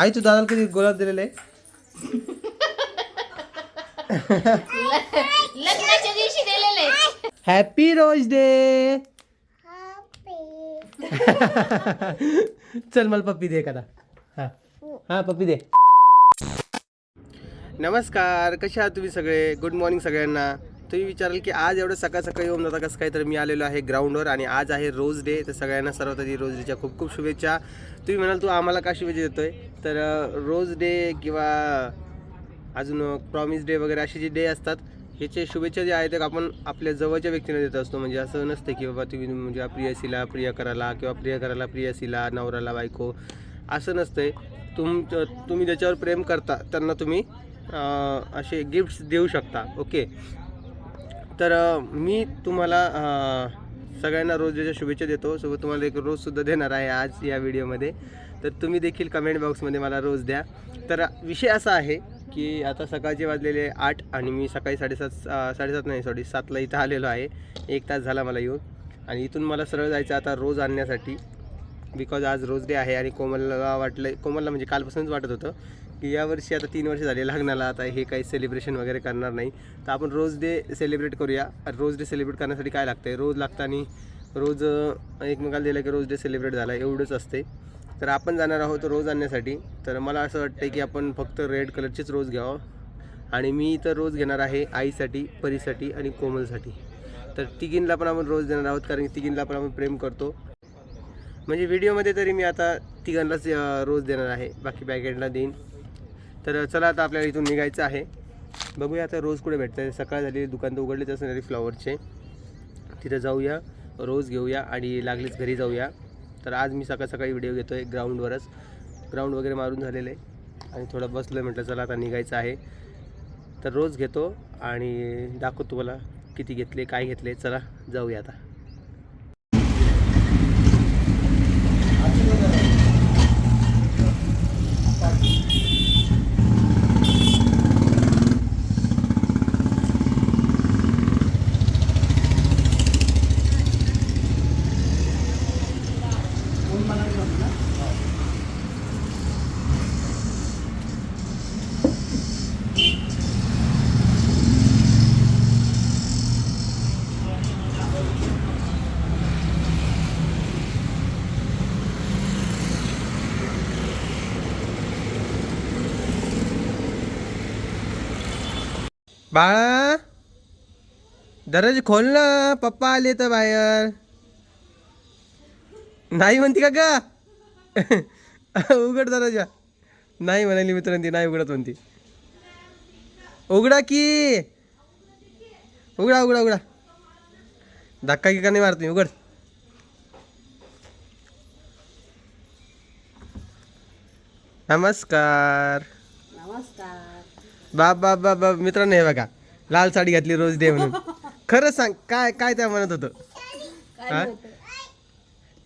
आई तू दादाला कधी गुलाब दिलेले लग्नाच्या दिवशी दिलेले हॅपी रोज डे चल मला पप्पी दे एखादा. हा. हा पप्पी दे. नमस्कार कसे आहात तुम्ही सगळे? गुड मॉर्निंग सगळ्यांना. तुम्ही विचाराल की आज एवढं सकाळ सकाळी होऊन जाता कसं काय तर मी आलेलो आहे ग्राउंडवर आणि आज आहे रोज डे. तर सगळ्यांना सर्वात आधी रोज डेच्या खूप खूप शुभेच्छा. तुम्ही म्हणाल तू आम्हाला का शुभेच्छा देतोय? तर रोज डे किंवा अजून प्रॉमिस डे वगैरे असे जे डे असतात ह्याचे शुभेच्छा जे आहेत आपण आपल्या जवळच्या व्यक्तींना देत असतो. म्हणजे असं नसतं की बाबा तुम्ही म्हणजे प्रियसीला प्रियकराला किंवा प्रियकराला प्रियसीला नवऱ्याला बायको असं नसतंय. तुम तुम्ही ज्याच्यावर प्रेम करता त्यांना तुम्ही असे गिफ्ट्स देऊ शकता. ओके तर मी तुम्हाला सगळ्यांना रोज डेच्या शुभेच्छा देतो. सोबत तुम्हाला एक रोजसुद्धा देणार आहे आज या व्हिडिओमध्ये. तर तुम्ही देखील कमेंट बॉक्समध्ये मला रोज द्या. तर विषय असा आहे की आता सकाळचे वाजलेले आठ आणि मी सकाळी साडेसात साडेसात नाही सॉरी सातला इथं आलेलो आहे. एक तास झाला मला येऊन. आणि इथून मला सरळ जायचं आता रोज आणण्यासाठी. बिकॉज आज रोज डे आहे आणि कोमलला वाटलं कोमलला म्हणजे कालपासूनच वाटत होतं. की यावर्षी आता तीन वर्ष झाले लग्नाला आता हे काही सेलिब्रेशन वगैरे करणार नाही. तर आपण रोज डे सेलिब्रेट करूया. रोज डे सेलिब्रेट करण्यासाठी काय लागतं आहे रोज लागतं आणि रोज एकमेकाला दिलं की रोज डे सेलिब्रेट झाला एवढंच असते. तर आपण जाणार आहोत रोज आणण्यासाठी. तर मला असं वाटतं की आपण फक्त रेड कलरचीच रोज घ्यावं. आणि मी तर रोज घेणार आहे आईसाठी परीसाठी आणि कोमलसाठी. तर तिघींना पण आपण रोज देणार आहोत कारण की तिघींना पण आपण प्रेम करतो. म्हणजे व्हिडिओमध्ये तरी मी आता तिघांनाच रोज देणार आहे. बाकी बॅकेटला देईन. तर चला आता आपल्याला इथून निघायचं आहे. बघूया आता रोज कुठे भेटतं आहे सकाळ झाली दुकान तर उघडलेच असणारे फ्लॉवरचे. तिथं जाऊया रोज घेऊया आणि लागलीच घरी जाऊया. तर आज मी सकाळ सकाळी व्हिडिओ घेतो आहे ग्राउंडवरच. ग्राउंड वगैरे मारून झालेलं आहे आणि थोडं बसलं म्हटलं चला आता निघायचं आहे. तर रोज घेतो आणि दाखवतो तुम्हाला किती घेतले काय घेतले. चला जाऊया आता. बाळा दरज खोल ना पप्पा आले तर बाहेर. नाही म्हणती का गा उघड दरवाजा नाही म्हणाली मित्रांनी नाही उघडत म्हणती. उघडा की. उघडा उघडा उघडा. धक्का की का नाही मारत मी उघड. नमस्कार. नमस्कार. बाप बाप बाप बाप. मित्रांनो हे बघा. लाल साडी घातली रोज डे म्हणून खरं सांग काय काय त्या म्हणत होतं?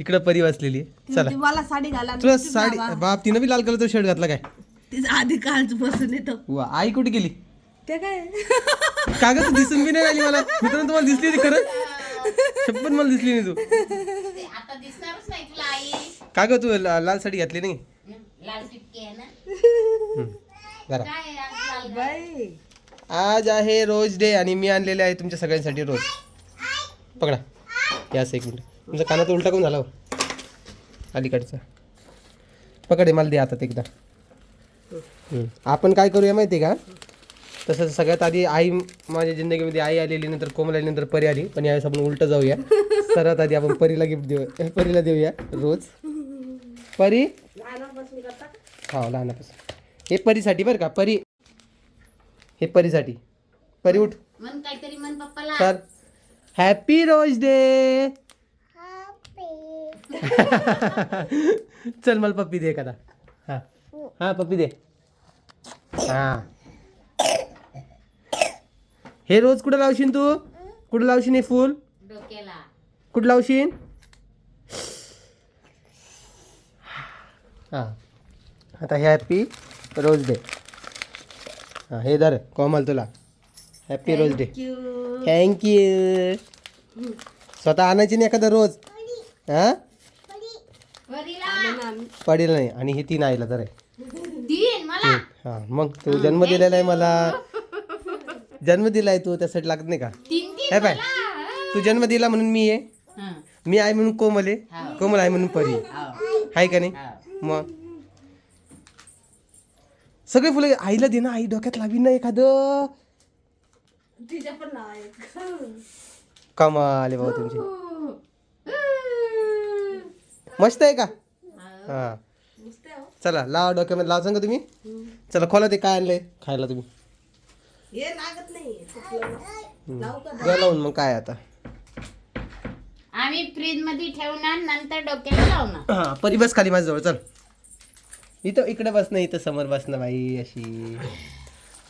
इकडं परी वाचलेली आहे. चला. मला साडी घाला तुला साडी बाप तिनं बी लाल कलरचा शर्ट घातला काय? तिचा आधी काळच बसून येतो. वा आई कुठे गेली? ते काय? कागद तू दिसून बी नाही आली मला. मित्रांनो तुम्हाला दिसली होती खरं? छप्पन मला दिसली नाही तू. आता दिसणारच नाही तुला आई. का ग तू ला- लाल साडी घातली नाही? लाल टिपके आहे ना? हम्म. जरा. काय आज लाल बाई. आज आहे रोज डे आणि मी आणलेले आहे तुमच्या सगळ्यांसाठी रोज. पकडा. यास एक मिनिट. तुमचा कानात उलटा करून झाला हो? अलीकडचा. पकडे मला दे आता एकदा. आपण काय करूया माहिती आहे का? तसं सगळ्यात आधी आई माझ्या जिंदगीमध्ये आई आलेली नंतर कोमल आली नंतर परी आली. पण यावेळेस आपण उलट जाऊया. सर्वात आधी आपण परीला गिफ्ट देऊ. परीला देऊया रोज. परी? हो लहानापासून. हे परीसाठी बरं का परी. हे परीसाठी. परी उठ. काहीतरी हॅपी रोज डे चल मला पप्पी दे एखादा. हा. हा पप्पी दे. हा. हे रोज कुठं लावशील तू? कुठं लावशील हे फुल? डोक्याला. कुठं लावशील? हा. आता हॅपी रोज डे. हा हे धर कोमल तुला. Happy rose day. थँक्यू स्वतः आणायची नाही एखादा रोज? हा? पडेल नाही आणि हे तीन आईला तर आहे. मला. हा मग तू जन्म दिलेला आहे मला. जन्म दिलाय तू त्यासाठी लागत नाही का? तीन तीन हे बाय मला. तू जन्म दिला म्हणून मी आहे. हं. मी आहे म्हणून कोमल आहे. कोमल आहे म्हणून परी. आहे. का नाही. मग. सगळे फुलं आईला दे ना आई डोक्यात लावी ना एखादं. कमाल आहे बाबा तुमची. मस्त आहे का? हा. चला लावा डोक्यामध्ये लावा सांगा तुम्ही. चला खोला ते काय आणलंय? खायला तुम्ही. द्या लावून मग काय आता. आम्ही फ्रीजमध्ये ठेवणार नंतर डोक्याला लावणार. हा परी बस खाली माझ्याजवळ चल. इथं इकडे बस ना इथं समोर बस ना बाई अशी.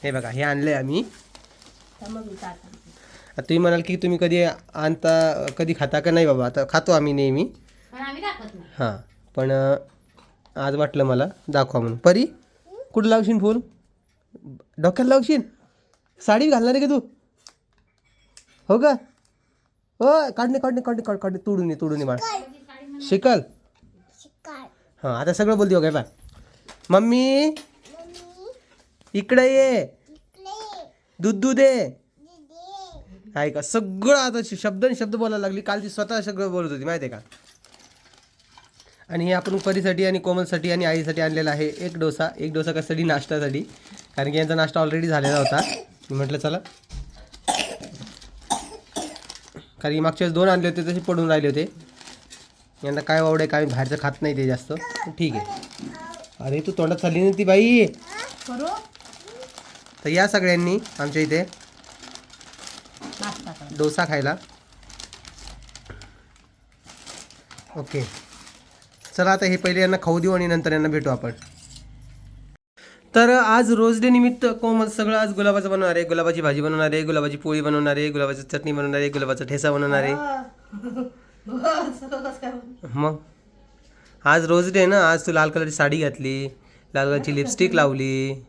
हे बघा हे आणलंय आम्ही. आता तुम्ही म्हणाल की तुम्ही कधी आणता कधी खाता का नाही बाबा? आता खातो आम्ही नेहमी. पण आम्ही दाखवत नाही. हां पण अं, आज वाटलं मला दाखवा म्हणून. परी कुठं लावशील फुल डोक्याला लावशील? साडी घालणार आहे का तू? हो का? हो काढणे काढणे काढणे काढ काढणे तोडून ये तोडून ये बाळ शिकल. हां आता सगळं बोलते हो काय बा मम्मी. इकडे ये. दूध दूध दे. आहे का सगळं आता शब्द आणि शब्द बोलायला लागली. काल ती स्वतः सगळं बोलत होती माहिती आहे का? आणि हे आपण परीसाठी आणि कोमलसाठी आणि आईसाठी आणलेला आहे एक डोसा एक डोसा कशासाठी? नाश्त्यासाठी. कारण की यांचा नाश्ता ऑलरेडी झालेला होता. मी म्हटलं चला. कारण की मागच्या वेळेस दोन आणले होते तसे पडून राहिले होते. यांना काय आवडे काय बाहेरचं खात नाही ते जास्त. ठीक आहे. अरे तू तोंडात चालली ना ती बाई. तर या सगळ्यांनी आमच्या इथे डोसा खायला. ओके. चला आता हे पहिले यांना खाऊ देऊ आणि नंतर यांना भेटू आपण. तर आज रोज डे निमित्त कोमल सगळं आज गुलाबाचं बनवणार आहे. गुलाबाची भाजी बनवणार आहे गुलाबाची पोळी बनवणार आहे गुलाबाची चटणी बनवणार आहे गुलाबाचा ठेसा बनवणार आहे. मग? आज रोज डे ना आज तू लाल कलरची साडी घातली लाल कलरची लिपस्टिक लावली.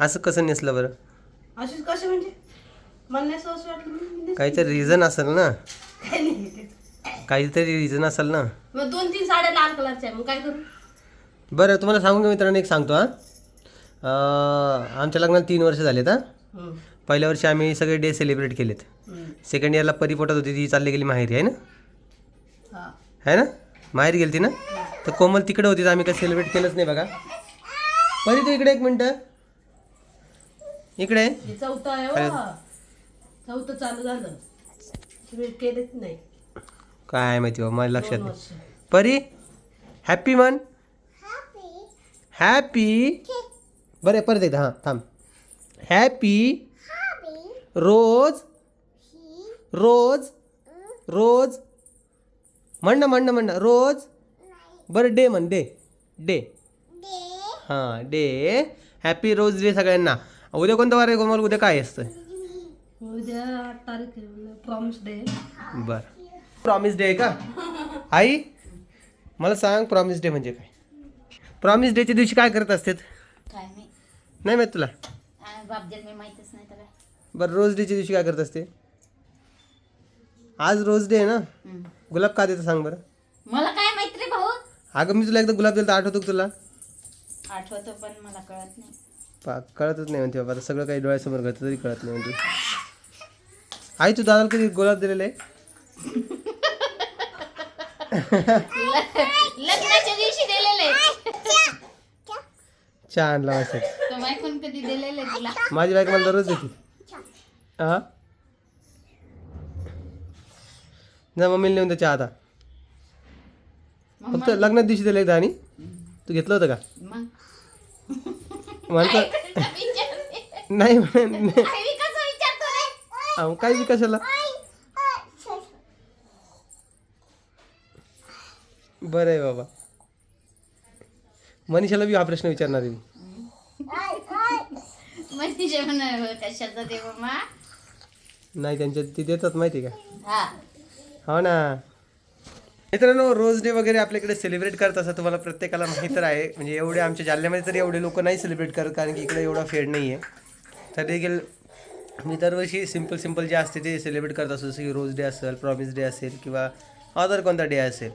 असं कसं नेसलं बरं? म्हणजे. काहीतरी रिझन असेल ना. काहीतरी रिझन असेल ना. मग दोन तीन साड्या लाल कलरच्या आहे मग काय करू? बरं तुम्हाला सांगू का मित्रांनो एक सांगतो हां. अं, आमच्या लग्नाला तीन वर्ष झालेत हां. हम्म. पहिल्या वर्षी आम्ही सगळे डे सेलिब्रेट केलेत. हम्म. सेकंड इयरला परी पोटात होती ती चालली गेली माहेरी आहे ना? हा. आहे ना? माहेरी गेली ती ना? तर कोमल तिकडे होती तर आम्ही काही सेलिब्रेट केलंच नाही बघा. परी तू इकडे एक मिनटं. इकडे. हे चौथं आहे? हो. चौथं चालू झालं. तुम्ही केलेच नाही. काय माहिती बाबा माझ्या लक्षात नाही. परी हॅपी मन हॅपी बरं परत एकदा हां थांब. Happy rose. रोज. रोज. म्हण ना म्हण ना म्हण ना. रोज. बरं डे म्हण डे डे हां डे हॅपी रोज डे सगळ्यांना. उद्या कोणता वार आहे कोमल उद्या काय असतं? उद्या आठ तारीख प्रॉमिस डे बरं. प्रॉमिस डे आहे का? आई मला सांग प्रॉमिस डे म्हणजे काय? प्रॉमिस डेच्या दिवशी काय करत असतात? काय नाही. नाही माहीत तुला? आ, बापजन मी माहितच नाही त्याला. बरं रोज डेच्या दिवशी काय करत असते? आज रोज डे आहे ना? हम्म. गुलाब का देतं सांग बरं. मला काय माहीत रे भाऊ? अगं मी तुला एकदा गुलाब दिलं तर आठवतो का तुला? आठवतो पण मला कळत नाही. पा कळतच नाही म्हणते बाबा आता सगळं काही डोळ्यासमोर घडतं तरी कळत नाही म्हणते. आई तू दादाला कधी गुलाब दिलेलं आहे? लग्नाच्या दिवशी दिलेले तो ऐकून कधी दिलेले तुला? माझी बाईक मला दररोज देते. हा जा मम्मीला नेऊन त्याच्या आता. फक्त लग्नात दिवशी दिलं एकदा आणि? तू घेतलं होतं का? मग? म्हणतो. नाही म्हण- नाही. आई कसं विचारतो रे अहो, काय बी कशाला? बरं आहे बाबा. मनीषाला बी हा प्रश्न विचारणार आहे मी. म्हण कशाचा देव मा? नाही त्यांच्या ते देतात माहिती आहे का? हा. हो ना. मित्रांनो रोज डे वगैरे आपल्याकडे सेलिब्रेट करत असं तुम्हाला प्रत्येकाला माहीत तर आहे. म्हणजे एवढे आमच्या जालन्यामध्ये तरी एवढे लोक नाही सेलिब्रेट करत कारण की इकडे एवढा फेड नाही आहे तर देखील मी दरवर्षी सिंपल सिंपल जे असते ते सेलिब्रेट करत असतो. जसं की रोज डे असेल प्रॉमिस डे असेल किंवा अदर कोणता डे असेल.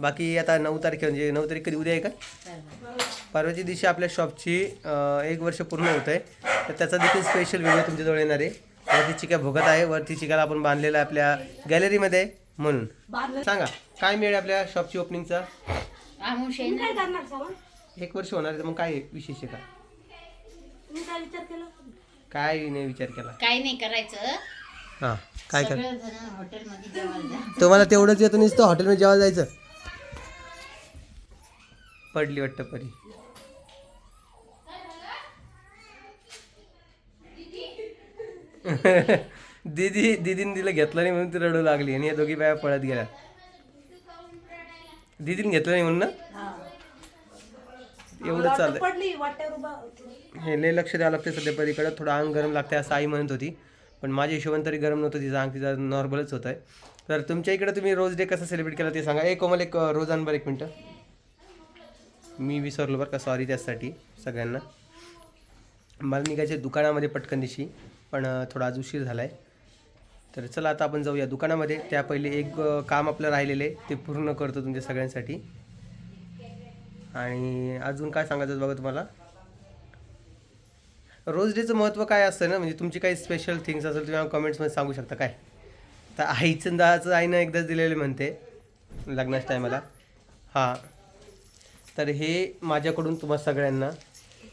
बाकी आता नऊ तारखे म्हणजे नऊ तारीख कधी उद्या आहे का? परवाच्या दिवशी आपल्या शॉपची एक वर्ष पूर्ण होत आहे तर त्याचा देखील स्पेशल व्हिडिओ तुमच्याजवळ येणार आहे. वरती चिक्या भोगत आहे. वरती चिक्याला आपण बांधलेला आहे आपल्या गॅलरीमध्ये म्हणून. सांगा काय मिळेल आपल्या शॉपची ओपनिंगचा एक वर्ष होणार आहे तर मग काय विशेष आहे का? तुम्ही काय विचार केला? काय नाही विचार केला. काय नाही करायचं. हां काय कर सगळं जण हॉटेलमध्ये जेवायला जा तुम्हाला तेवढंच येतं नुसतं हॉटेलमध्ये जेवायला जायचं. पडली वाटतं परी. दीदी दीदीने तिला घेतलं नाही म्हणून ती रडू लागली आणि या दोघी बाया पळत गेल्या. दीदीने घेतलं नाही म्हणून ना? एवढं उभा हे लय लक्ष द्यावं लागते सध्या परीकडे. थोडं अंग गरम लागते असं आई म्हणत होती. पण माझ्या हिशोबाने तरी गरम नव्हतं तिचं अंग तिचा नॉर्मलच होत आहे तर तुमच्या इकडे तुम्ही रोज डे कसं सेलिब्रेट केला ते सांगा. ए कोमल एक अं, रोज आण बरं एक मिनटं. मी विसरलो बरं का सॉरी त्यासाठी सगळ्यांना. मला निघायचे दुकानामध्ये पटकन दिशी पण थोडा आज उशीर झाला आहे तर चला आता आपण जाऊया दुकानामध्ये. त्या पहिले एक काम आपलं राहिलेलं आहे ते पूर्ण करतो तुमच्या सगळ्यांसाठी. आणि अजून काय सांगायचं बघा तुम्हाला? रोज डेचं महत्त्व काय असतं ना? म्हणजे तुमची काही स्पेशल थिंग्स असेल तुम्ही कमेंट्समध्ये सांगू शकता. काय? तर आईचं दाचं आईनं एकदाच दिलेले म्हणते लग्नाच्या टायमाला हां. तर हे माझ्याकडून तुम्हा सगळ्यांना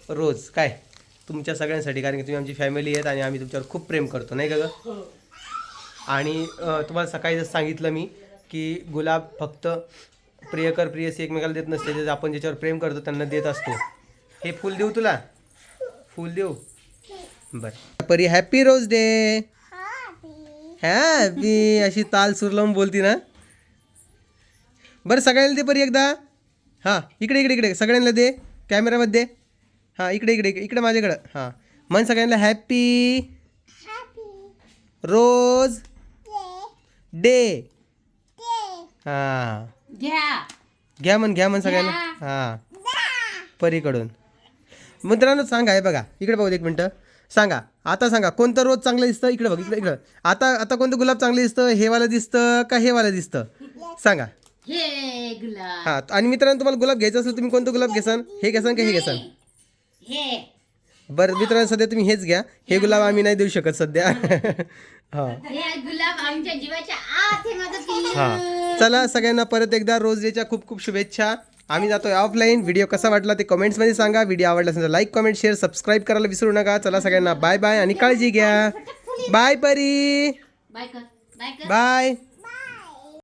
रोज काय? तुमच्या सगळ्यांसाठी कारण की तुम्ही आमची फॅमिली आहेत आणि आम्ही तुमच्यावर खूप प्रेम करतो नाही का गं? आणि अ, तुम्हाला सकाळी जसं सांगितलं मी की गुलाब फक्त प्रियकर प्रियसी एकमेकाला देत नसते जे आपण ज्याच्यावर प्रेम करतो त्यांना देत असतो. हे फुल देऊ तुला? फुल देऊ? बरं. परी हॅपी रोज डे हॅपी अशी ताल सूर लावून बोलती ना? बरं सगळ्यांना दे परी एकदा. हां इकडे इकडे इकडे. सगळ्यांना दे. कॅमेरामध्ये. दे हां इकडे इकडे इकडे. इकडे माझ्याकडं. हां. मन सगळ्यांना हॅपी रोज डे हां. घ्या. घ्या म्हण घ्या म्हण सगळ्यांना. हां. परीकडून. मित्रांनो सांगा हे बघा. इकडे बघू एक मिनटं. सांगा. आता सांगा कोणतं रोज चांगलं दिसतं? इकडे बघ इकडे इकडं. आता आता कोणतं गुलाब चांगलं दिसतं? हे वालं दिसतं का हे वालं दिसतं? सांगा. हे गुलाब. हां आणि मित्रांनो तुम्हाला गुलाब घ्यायचं असेल तुम्ही कोणतं गुलाब घेसान? हे घेसान का हे घेसान? हे. बरं मित्रांनो सध्या तुम्ही हेच घ्या. हे गुलाब आम्ही नाही देऊ शकत सध्या. हां. हे गुलाब आमच्या जीवाच्या आत हे माझं पिल्लू. हां. चला सगळ्यांना परत एकदा रोज डेच्या खूप खूप शुभेच्छा. आम्ही जातोय ऑफलाईन व्हिडिओ कसा वाटला ते कमेंट्समध्ये सांगा. व्हिडिओ आवडला असेल तर लाईक कमेंट शेअर सबस्क्राईब करायला विसरू नका. चला सगळ्यांना बाय बाय आणि काळजी घ्या. बाय परी. बाय कर. बाय कर. बाय